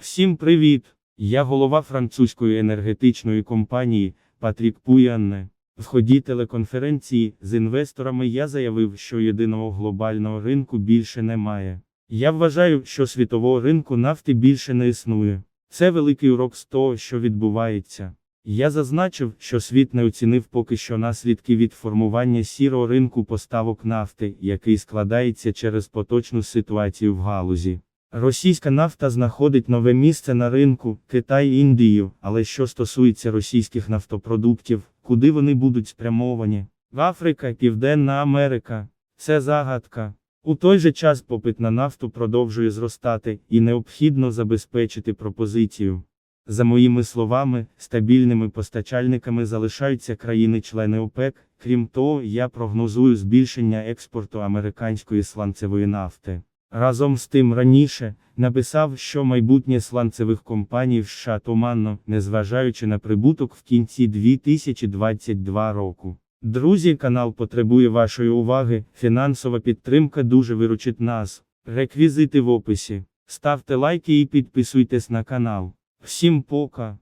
Всім привіт! Я голова французької енергетичної компанії Патрік Пуянне. В ході телеконференції з інвесторами я заявив, що єдиного глобального ринку більше немає. Я вважаю, що світового ринку нафти більше не існує. Це великий урок з того, що відбувається. Я зазначив, що світ не оцінив поки що наслідки від формування сірого ринку поставок нафти, який складається через поточну ситуацію в галузі. Російська нафта знаходить нове місце на ринку, Китай Індію, але що стосується російських нафтопродуктів, куди вони будуть спрямовані? Африка, Південна Америка. Це загадка. У той же час попит на нафту продовжує зростати, і необхідно забезпечити пропозицію. За моїми словами, стабільними постачальниками залишаються країни-члени ОПЕК, крім того, я прогнозую збільшення експорту американської сланцевої нафти. Разом з тим раніше написав, що майбутнє сланцевих компаній в США туманно, незважаючи на прибуток в кінці 2022 року. Друзі, канал потребує вашої уваги, фінансова підтримка дуже виручить нас. Реквізити в описі. Ставте лайки і підписуйтесь на канал. Всім пока!